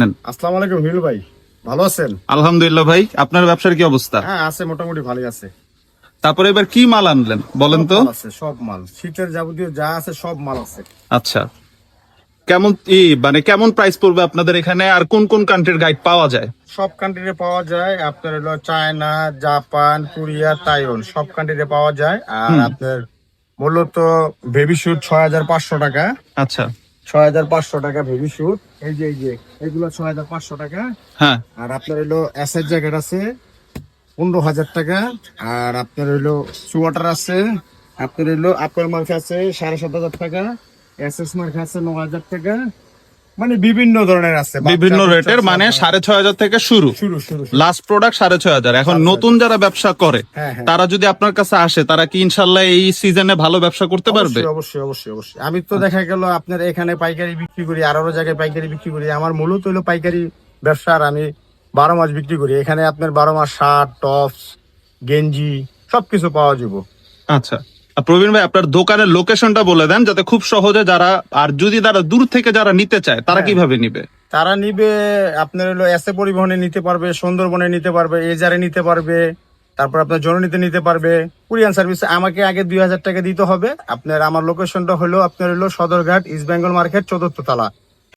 আসসালামু আলাইকুম হিরু ভাই। ভালো আছেন? আলহামদুলিল্লাহ ভাই আপনার ব্যবসার কি অবস্থা? হ্যাঁ আছে মোটামুটি ভালোই আছে। তারপরে এবার কি মাল আনলেন বলেন তো? আছে সব মাল। শীতের যাবতীয় যা আছে সব মাল আছে। আচ্ছা। কেমন ই মানে কেমন প্রাইস পড়বে আপনাদের এখানে? আর কোন কোন কান্ট্রির গাইড পাওয়া যায়? সব কান্ট্রিতে পাওয়া যায় আপনার হলো চায়না জাপান কোরিয়া তাইওয়ান। সব কান্ট্রিতে পাওয়া যায়। আর আপনার মূলত বেবি শুট ছয় হাজার পাঁচশো টাকা। আচ্ছা। ছয় হাজার পাঁচশো টাকা বেবি শুট এই যে এই যে এগুলো ছয় হাজার পাঁচশো টাকা। হ্যাঁ। আর আপনার হলো এসের জ্যাকেট আছে পনেরো হাজার টাকা। আর আপনার হইল সোয়াটার আছে আপনার হইল আপেল মার্ক আছে সাড়ে সাত হাজার টাকা। এস এস মার্ক আছে ন হাজার টাকা। মানে বিভিন্ন ধরনের আছে বিভিন্ন রেটের মানে সাড়ে ছয় হাজার থেকে শুরু। শুরু। লাস্ট প্রোডাক্ট সাড়ে ছয় হাজার। এখন নতুন যারা ব্যবসা করে হ্যাঁ হ্যাঁ। তারা যদি আপনার কাছে আসে তারা কি ইনশাল্লাহ এই সিজনে ভালো ব্যবসা করতে পারবে? অবশ্যই অবশ্যই অবশ্যই আমি তো দেখা গেল আপনার এখানে পাইকারি বিক্রি করি আর আরও জায়গায় পাইকারি বিক্রি করি। আমার মূলত হলো পাইকারি ব্যবসা আর আমি বারো মাস বিক্রি করি। এখানে আপনার বারো মাস শার্ট টপস গেঞ্জি সবকিছু পাওয়া যাব। আচ্ছা। প্রবীণ ভাই আপনার দোকানের লোকেশনটা বলে দেন যাতে খুব সহজে যারা আর যদি তারা দূর থেকে যারা নিতে চায় তারা হ্যাঁ। কীভাবে নিবে? তারা নিবে আপনার হলো এসে পরিবহনে নিতে পারবে সুন্দরবনে নিতে পারবে এজারে নিতে পারবে তারপর আপনার জননীতে নিতে পারবে কুরিয়ান সার্ভিস আমাকে আগে দুই হাজার টাকা দিতে হবে। আপনার আমার লোকেশনটা হলো আপনার হলো সদরঘাট ইস্ট বেঙ্গল মার্কেট চতুর্থ তলা।